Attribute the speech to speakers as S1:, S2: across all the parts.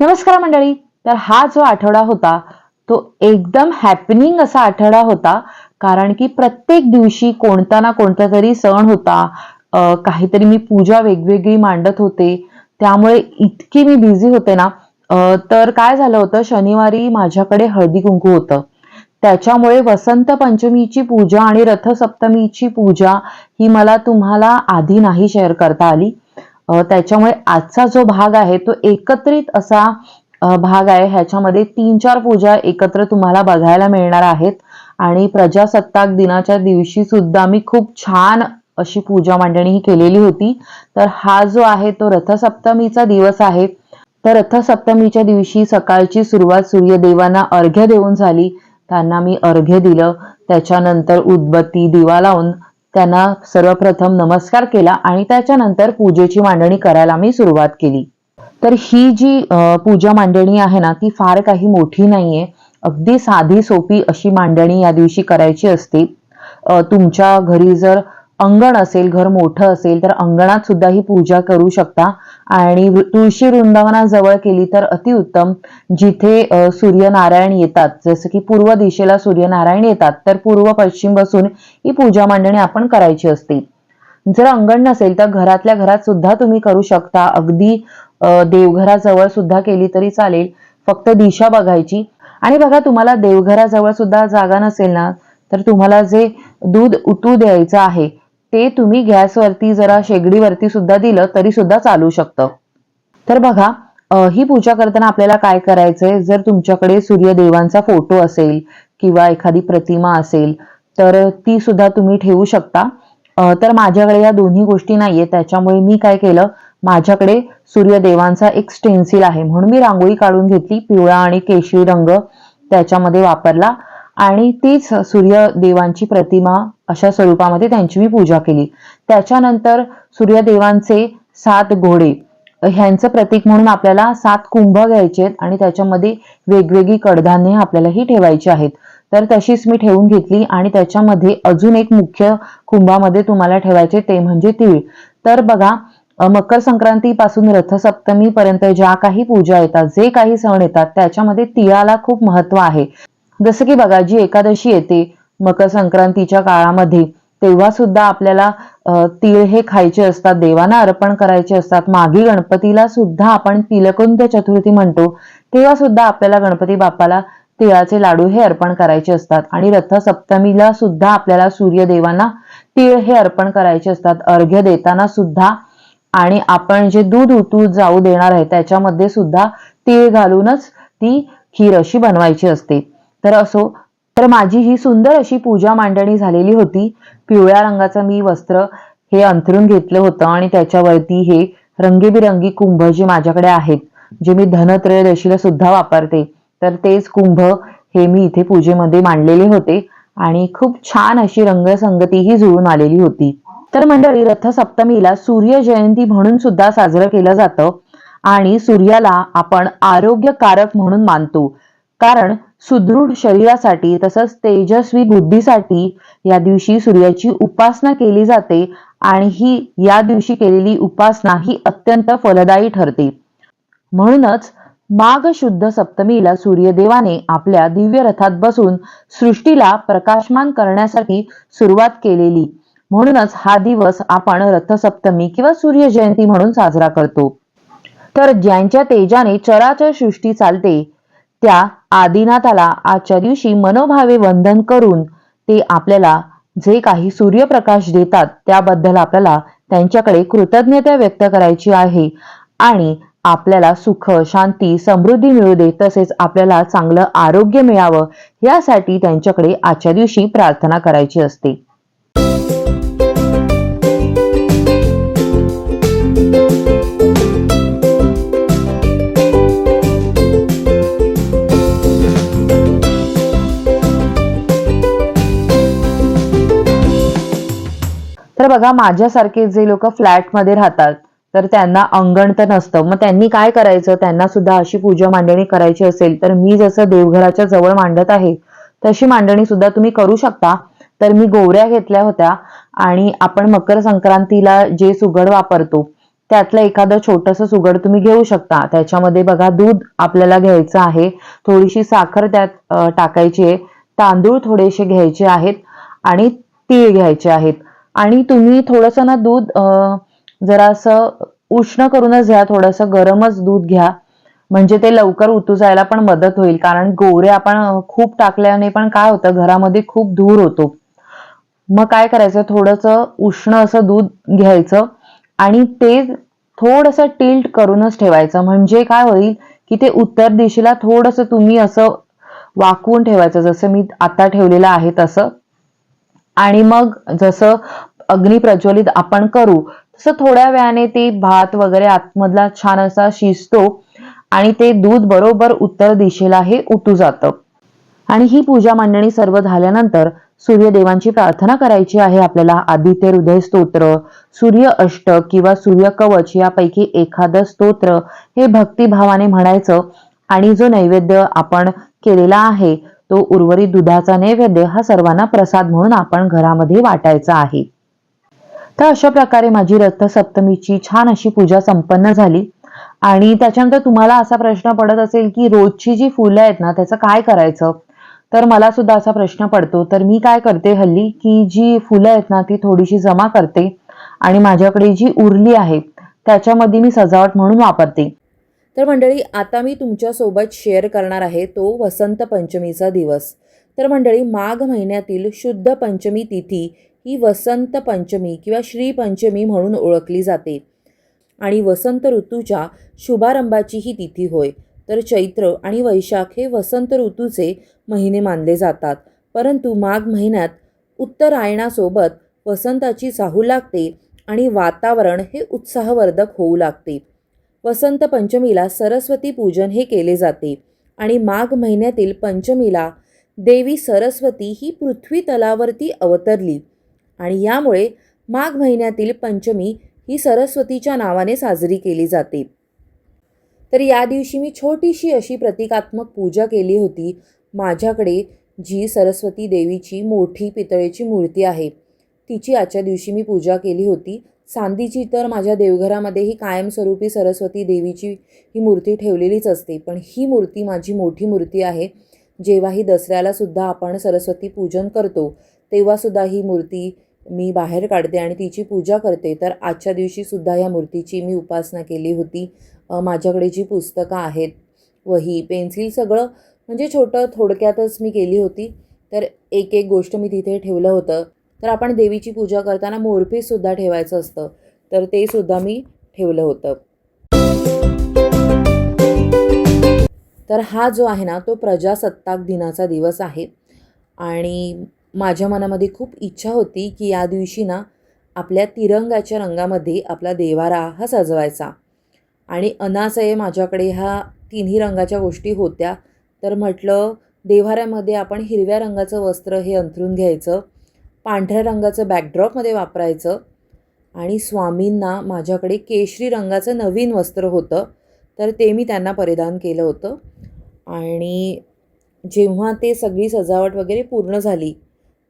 S1: नमस्कार मंडळी. तर हा जो आठवडा होता तो एकदम हॅपनिंग असा आठवडा होता कारण की प्रत्येक दिवशी कोणता ना कोणता तरी सण होता. काहीतरी मी पूजा वेगवेगळी मांडत होते. त्यामुळे इतकी मी बिझी होते ना. तर काय झालं होतं शनिवारी माझ्याकडे हळदी कुंकू होतं. त्याच्यामुळे वसंत पंचमीची पूजा आणि रथसप्तमीची पूजा ही मला तुम्हाला आधी नाही शेअर करता आली. त्याच्यामुळे आजचा जो भाग आहे तो एकत्रित असा भाग आहे. ह्याच्यामध्ये तीन चार पूजा एकत्र तुम्हाला बघायला मिळणार आहेत. आणि प्रजासत्ताक दिनाच्या दिवशी सुद्धा मी खूप छान अशी पूजा मांडणी ही केलेली होती. तर हा जो आहे तो रथसप्तमीचा दिवस आहे. तर रथसप्तमीच्या दिवशी सकाळची सुरुवात सूर्यदेवांना अर्घ्य देऊन झाली. त्यांना मी अर्घ्य दिलं. त्याच्यानंतर उदबत्ती दिवा लावून त्यांना सर्वप्रथम नमस्कार केला आणि त्याच्यानंतर पूजेची मांडणी करायला मी सुरुवात केली. तर ही जी पूजा मांडणी आहे ना ती फार काही मोठी नाहीये. अगदी साधी सोपी अशी मांडणी या दिवशी करायची असते. तुमच्या घरी जर अंगण असेल घर मोठं असेल तर अंगणात सुद्धा ही पूजा करू शकता. आणि तुळशी वृंदावनाजवळ केली तर अतिउत्तम जिथे सूर्यनारायण येतात. जसं की पूर्व दिशेला सूर्यनारायण येतात तर पूर्व पश्चिम बसून ही पूजा मांडणी आपण करायची असते. जर अंगण नसेल तर घरातल्या घरात सुद्धा तुम्ही करू शकता. अगदी देवघराजवळ सुद्धा केली तरी चालेल. फक्त दिशा बघायची. आणि बघा तुम्हाला देवघराजवळ सुद्धा जागा नसेल ना तर तुम्हाला जे दूध उतू द्यायचं आहे ते तुम्ही गॅसवरती जरा शेगडीवरती सुद्धा दिलं तरी सुद्धा चालू शकतं. तर बघा ही पूजा करताना आपल्याला काय करायचंय? जर तुमच्याकडे सूर्यदेवांचा फोटो असेल किंवा एखादी प्रतिमा असेल तर ती सुद्धा तुम्ही ठेवू शकता. तर माझ्याकडे या दोन्ही गोष्टी नाहीये त्याच्यामुळे मी काय केलं? माझ्याकडे सूर्यदेवांचा एक स्टेन्सिल आहे. म्हणून मी रांगोळी काढून घेतली पिवळा आणि केशरी रंग त्याच्यामध्ये वापरला. आणि तीच सूर्यदेवांची प्रतिमा अशा स्वरूपामध्ये त्यांची मी पूजा केली. त्याच्यानंतर सूर्यदेवांचे सात घोडे ह्यांचं प्रतीक म्हणून आपल्याला सात कुंभ घ्यायचे आणि त्याच्यामध्ये वेगवेगळी कडधान्य आपल्याला ही ठेवायची आहेत. तर तशीच मी ठेवून घेतली आणि त्याच्यामध्ये अजून एक मुख्य कुंभामध्ये तुम्हाला ठेवायचे ते म्हणजे तीळ. तर बघा मकर संक्रांतीपासून रथसप्तमी पर्यंत ज्या काही पूजा येतात जे काही सण येतात त्याच्यामध्ये तिळाला खूप महत्त्व आहे. जसं की बघा जी एकादशी येते मकर संक्रांतीच्या काळामध्ये तेव्हा सुद्धा आपल्याला तीळ हे खायचे असतात देवांना अर्पण करायचे असतात. मागी गणपतीला सुद्धा आपण तिलकुंत चतुर्थी म्हणतो. तेव्हा सुद्धा आपल्याला गणपती बाप्पाला तिळाचे लाडू हे अर्पण करायचे असतात. आणि रथसप्तमीला सुद्धा आपल्याला सूर्यदेवांना तीळ हे अर्पण करायचे असतात. अर्घ्य देताना सुद्धा. आणि आपण जे दूध उतू जाऊ देणार आहे त्याच्यामध्ये सुद्धा तीळ घालूनच ती खीर अशी बनवायची असते. तर असो तर माझी ही सुंदर अशी पूजा मांडणी झालेली होती. पिवळ्या रंगाचं मी वस्त्र हे अंथरून घेतलं होतं आणि त्याच्यावरती हे रंगीबिरंगी कुंभ जे माझ्याकडे आहेत जे मी धनत्रयोदशीला सुद्धा वापरते तर तेच कुंभ हे मी इथे पूजेमध्ये मांडलेले होते आणि खूप छान अशी रंगसंगती ही जुळून आलेली होती. तर मंडळी रथसप्तमीला सूर्य जयंती म्हणून सुद्धा साजरं केलं जातं आणि सूर्याला आपण आरोग्यकारक म्हणून मानतो. कारण सुदृढ शरीरासाठी तसंच तेजस्वी बुद्धीसाठी या दिवशी सूर्याची उपासना केली जाते आणि ही या दिवशी केलेली उपासना ही अत्यंत फलदायी ठरते. म्हणूनच माघ शुद्ध सप्तमीला सूर्यदेवाने आपल्या दिव्य रथात बसून सृष्टीला प्रकाशमान करण्यासाठी सुरुवात केलेली. म्हणूनच हा दिवस आपण रथसप्तमी किंवा सूर्य जयंती म्हणून साजरा करतो. तर ज्यांच्या तेजाने चराचर सृष्टी चालते त्या आदिनाथाला आजच्या दिवशी मनोभावे वंदन करून ते आपल्याला जे काही सूर्यप्रकाश देतात त्याबद्दल आपल्याला त्यांच्याकडे कृतज्ञता व्यक्त करायची आहे आणि आपल्याला सुख शांती समृद्धी मिळू दे तसेच आपल्याला चांगलं आरोग्य मिळावं यासाठी त्यांच्याकडे आजच्या दिवशी प्रार्थना करायची असते. तर बघा माझ्यासारखे जे लोक फ्लॅटमध्ये राहतात तर त्यांना अंगण तर नसतं. मग त्यांनी काय करायचं? त्यांना सुद्धा अशी पूजा मांडणी करायची असेल तर मी जसं देवघराच्या जवळ मांडत आहे तशी मांडणी सुद्धा तुम्ही करू शकता. तर मी गोवऱ्या घेतल्या होत्या आणि आपण मकर संक्रांतीला जे सुगड वापरतो त्यातलं एखादं छोटंसं सुगड तुम्ही घेऊ शकता. त्याच्यामध्ये बघा दूध आपल्याला घ्यायचं आहे. थोडीशी साखर त्यात टाकायची आहे. तांदूळ थोडेसे घ्यायचे आहेत आणि तीळ घ्यायचे आहेत. आणि तुम्ही थोडंसं ना दूध जरासं उष्ण करूनच घ्या थोडंसं गरमच दूध घ्या. म्हणजे ते लवकर उतू जायला पण मदत होईल. कारण गोरे आपण खूप टाकल्याने पण काय होतं घरामध्ये खूप धूर होतो. मग काय करायचं? थोडंसं उष्ण असं दूध घ्यायचं आणि ते थोडंसं टिल्ट करूनच ठेवायचं. म्हणजे काय होईल की ते उत्तर दिशेला थोडंसं तुम्ही असं वाकवून ठेवायचं. जसं मी आता ठेवलेलं आहे तसं. आणि मग जसं अग्नी प्रज्वलित आपण करू तसं थोड्या वेळाने ते भात वगैरे आतमधला छान असा शिजतो आणि ते दूध बरोबर उत्तर दिशेला हे उतू जातं. आणि ही पूजा मांडणी सर्व झाल्यानंतर सूर्यदेवांची प्रार्थना करायची आहे आपल्याला. आदित्य हृदय स्तोत्र सूर्य अष्टक किंवा सूर्य कवच यापैकी एखादं स्तोत्र हे भक्तिभावाने म्हणायचं आणि जो नैवेद्य आपण केलेला आहे तो उर्वरित दुधाचा नैवेद्य हा सर्वांना प्रसाद म्हणून आपण घरामध्ये वाटायचा आहे. तर अशा प्रकारे माझी रथसप्तमीची छान अशी पूजा संपन्न झाली. आणि त्याच्यानंतर तुम्हाला असा प्रश्न पडत असेल की रोजची जी फुलं आहेत ना त्याचं काय करायचं? तर मला सुद्धा असा प्रश्न पडतो तर मी काय करते हल्ली की जी फुलं आहेत ना ती थोडीशी जमा करते. आणि माझ्याकडे जी उरली आहे त्याच्यामध्ये मी सजावट म्हणून वापरते.
S2: तर मंडळी आता मी तुमच्यासोबत शेअर करणार आहे तो वसंत पंचमीचा दिवस. तर मंडळी माघ महिन्यातील शुद्ध पंचमी तिथी ही वसंत पंचमी किंवा श्रीपंचमी म्हणून ओळखली जाते. आणि वसंत ऋतूच्या शुभारंभाची ही तिथी होय. तर चैत्र आणि वैशाख हे वसंत ऋतूचे महिने मानले जातात. परंतु माघ महिन्यात उत्तरायणासोबत वसंताची चाहू लागते आणि वातावरण हे उत्साहवर्धक होऊ लागते. वसंत पंचमीला सरस्वती पूजन हे केले जाते आणि माघ महिन्यातील पंचमीला देवी सरस्वती ही पृथ्वी तलावरती अवतरली. आणि यामुळे माघ महिन्यातील पंचमी ही सरस्वतीच्या नावाने साजरी केली जाते. तर या दिवशी मी छोटीशी अशी प्रतिकात्मक पूजा केली होती. माझ्याकडे जी सरस्वती देवीची मोठी पितळेची मूर्ती आहे तिची आजच्या दिवशी मी पूजा केली होती. चांदीची तर माझ्या देवघरामध्ये ही कायमस्वरूपी सरस्वती देवीची ही मूर्ती ठेवलेलीच असते. पण ही मूर्ती माझी मोठी मूर्ती आहे. जेव्हाही दसऱ्यालासुद्धा आपण सरस्वती पूजन करतो तेव्हासुद्धा ही मूर्ती मी बाहेर काढते आणि तिची पूजा करते. तर आजच्या दिवशीसुद्धा या मूर्तीची मी उपासना केली होती. माझ्याकडे जी पुस्तकं आहेत वही पेन्सिल सगळं म्हणजे छोटं थोडक्यातच मी केली होती. तर एक एक गोष्ट मी तिथे ठेवलं होतं. तर आपण देवीची पूजा करताना मोरपीसुद्धा ठेवायचं असतं. तर ते सुद्धा मी ठेवलं होतं. तर हा जो आहे ना तो प्रजासत्ताक दिनाचा दिवस आहे. आणि माझ्या मनामध्ये खूप इच्छा होती की या दिवशी ना आपल्या तिरंगाच्या रंगामध्ये आपला देवारा हा सजवायचा. आणि अनासये माझ्याकडे ह्या तिन्ही रंगाच्या गोष्टी होत्या. तर म्हटलं देवाऱ्यामध्ये आपण हिरव्या रंगाचं वस्त्र हे अंथरून घ्यायचं. पांढऱ्या रंगाचं बॅकड्रॉपमध्ये वापरायचं. आणि स्वामींना माझ्याकडे केशरी रंगाचं नवीन वस्त्र होतं तर ते मी त्यांना परिधान केलं होतं. आणि जेव्हा ते सगळी सजावट वगैरे पूर्ण झाली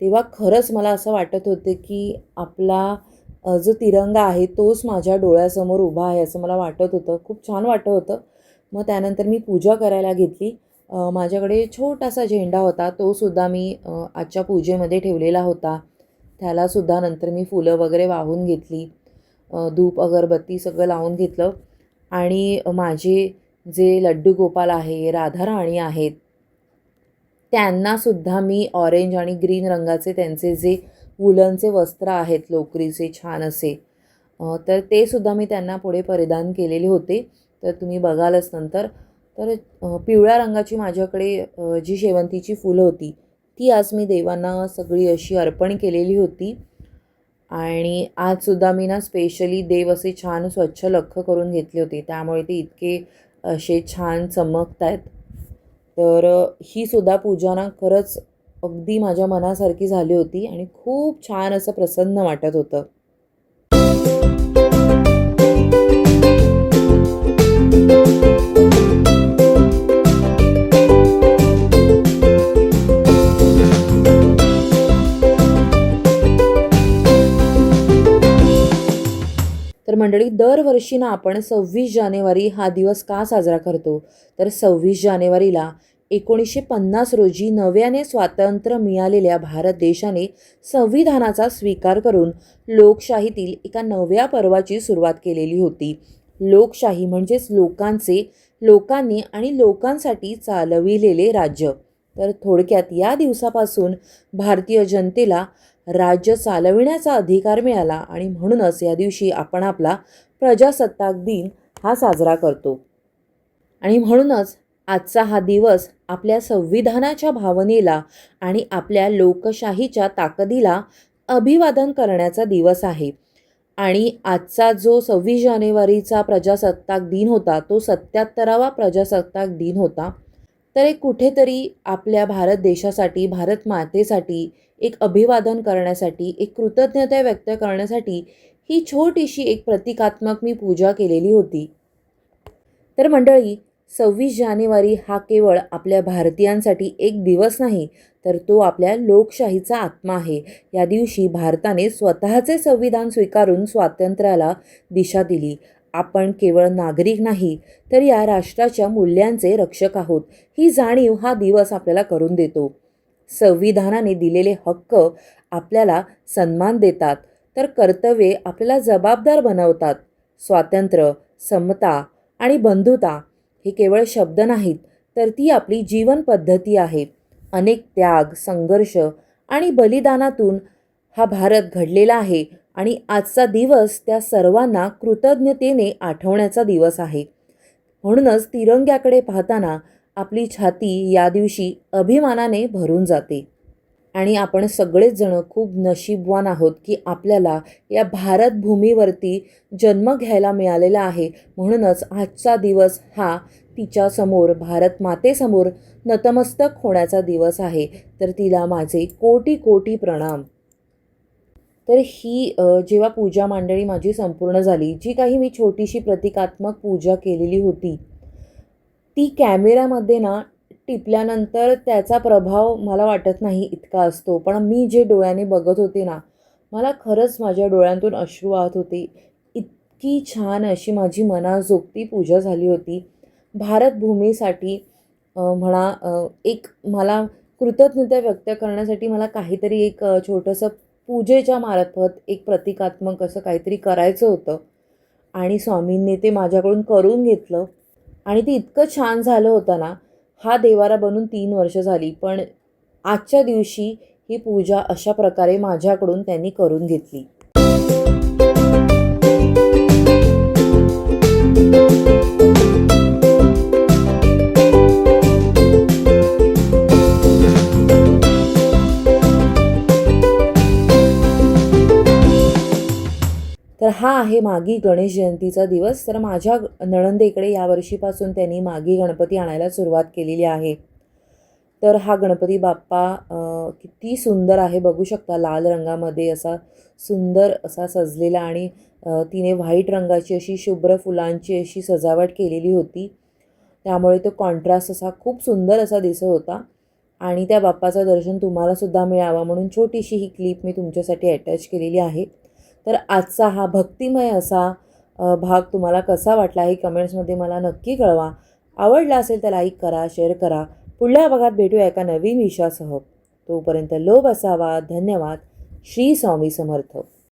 S2: तेव्हा खरंच मला असं वाटत होतं की आपला जो तिरंगा आहे तोच माझ्या डोळ्यासमोर उभा आहे असं मला वाटत होतं. खूप छान वाटत होतं. मग त्यानंतर मी पूजा करायला घेतली. माझ्याकडे छोटासा झेंडा होता तो सुद्धा मी आजच्या पूजेमध्ये ठेवलेला होता. त्यालासुद्धा नंतर मी फुलं वगैरे वाहून घेतली. धूप अगरबत्ती सगळं लावून घेतलं. आणि माझे जे लड्डू गोपाल आहे राधाराणी आहेत त्यांनासुद्धा मी ऑरेंज आणि ग्रीन रंगाचे त्यांचे जे वुलनचे वस्त्र आहेत लोकरीचे छान असे तर ते सुद्धा मी त्यांना पुढे परिधान केलेले होते. तर तुम्ही बघालच नंतर. तर पिवळ्या रंगाची माझ्याकडे जी शेवंतीची फुलं होती ती आज मी देवांना सगळी अशी अर्पण केलेली होती. आणि आजसुद्धा मी ना स्पेशली देव असे छान स्वच्छ लख्ख करून घेतले होते. त्यामुळे ते इतके असे छान चमकत आहेत तर ही सुद्धा पूजा ना खरंच अगदी माझ्या मनासारखी झाली होती आणि खूप छान असं प्रसन्न वाटत होतं. तर मंडळी दरवर्षी ना आपण सव्वीस जानेवारी हा दिवस का साजरा करतो? तर सव्वीस जानेवारीला एकोणीसशे पन्नास रोजी नव्याने स्वातंत्र्य मिळालेल्या भारत देशाने संविधानाचा स्वीकार करून लोकशाहीतील एका नव्या पर्वाची सुरुवात केलेली होती. लोकशाही म्हणजेच लोकांचे लोकांनी आणि लोकांसाठी चालविलेले राज्य. तर थोडक्यात या दिवसापासून भारतीय जनतेला राज्य चालविण्याचा अधिकार मिळाला आणि म्हणूनच या दिवशी आपण आपला प्रजासत्ताक दिन हा साजरा करतो. आणि म्हणूनच आजचा हा दिवस आपल्या संविधानाच्या भावनेला आणि आपल्या लोकशाहीच्या ताकदीला अभिवादन करण्याचा दिवस आहे. आणि आजचा जो सव्वीस जानेवारीचा प्रजासत्ताक दिन होता तो सत्याहत्तरावा प्रजासत्ताक दिन होता. तर एक कुठेतरी आपल्या भारत देशासाठी भारत मातेसाठी एक अभिवादन करण्यासाठी एक कृतज्ञता व्यक्त करण्यासाठी ही छोटीशी एक प्रतिकात्मक मी पूजा केलेली होती. तर मंडळी सव्वीस जानेवारी हा केवळ आपल्या भारतीयांसाठी एक दिवस नाही तर तो आपल्या लोकशाहीचा आत्मा आहे. या दिवशी भारताने स्वतःचे संविधान स्वीकारून स्वातंत्र्याला दिशा दिली. आपण केवळ नागरिक नाही तर या राष्ट्राच्या मूल्यांचे रक्षक आहोत. ही जाणीव हा दिवस आपल्याला करून देतो. संविधानाने दिलेले हक्क आपल्याला सन्मान देतात तर कर्तव्ये आपल्याला जबाबदार बनवतात. स्वातंत्र्य समता आणि बंधुता हे केवळ शब्द नाहीत तर ती आपली जीवन पद्धती आहे. अनेक त्याग संघर्ष आणि बलिदानातून हा भारत घडलेला आहे आणि आजचा दिवस त्या सर्वांना कृतज्ञतेने आठवण्याचा दिवस आहे. म्हणूनच तिरंग्याकडे पाहताना आपली छाती या दिवशी अभिमानाने भरून जाते. आणि आपण सगळेच जण खूप नशीबवान आहोत की आपल्याला या भारतभूमीवरती जन्म घ्यायला मिळालेला आहे. म्हणूनच आजचा दिवस हा तिच्यासमोर भारत मातेसमोर नतमस्तक होण्याचा दिवस आहे. तर तिला माझे कोटी कोटी प्रणाम. तर ही जेव्हा पूजा मांडणी माझी संपूर्ण झाली जी काही मी छोटीशी प्रतिकात्मक पूजा केलेली होती ती कॅमेऱ्यामध्ये ना टिपल्यानंतर त्याचा प्रभाव मला वाटत नाही इतका असतो. पण मी जे डोळ्याने बघत होते ना मला खरंच माझ्या डोळ्यांतून अश्रू वाहत होते. इतकी छान अशी माझी मनाजोगती पूजा झाली होती. भारतभूमीसाठी म्हणा एक मला कृतज्ञता व्यक्त करण्यासाठी मला काहीतरी एक छोटंसं पूजेच्या मार्फत एक प्रतिकात्मक असं काहीतरी करायचं होतं. आणि स्वामींनी ते माझ्याकडून करून घेतलं. आणि ते इतकं छान झालं होतं ना हा देवारा बनून तीन वर्ष झाली. पण आजच्या दिवशी ही पूजा अशा प्रकारे माझ्याकडून त्यांनी करून घेतली. तर हा आहे मागी गणेश जयंतीचा दिवस. तर माझ्या नणंदेकडे यावर्षीपासून त्यांनी मागी गणपती आणायला सुरुवात केलेली आहे. तर हा गणपती बाप्पा किती सुंदर आहे बघू शकता. लाल रंगामध्ये असा सुंदर असा सजलेला आणि तिने व्हाईट रंगाची अशी शुभ्र फुलांची अशी सजावट केलेली होती. त्यामुळे तो कॉन्ट्रास्ट असा खूप सुंदर असा दिसत होता. आणि त्या बाप्पाचं दर्शन तुम्हालासुद्धा मिळावं म्हणून छोटीशी ही क्लिप मी तुमच्यासाठी अटॅच केलेली आहे. तर आजचा हा भक्तिमय असा भाग तुम्हाला कसा वाटला हे कमेंट्समध्ये मला नक्की कळवा. आवडला असेल तर लाईक करा शेअर करा. पुढल्या भागात भेटूया एका नवीन विषयासह. तोपर्यंत लोभ असावा. धन्यवाद. श्री स्वामी समर्थ.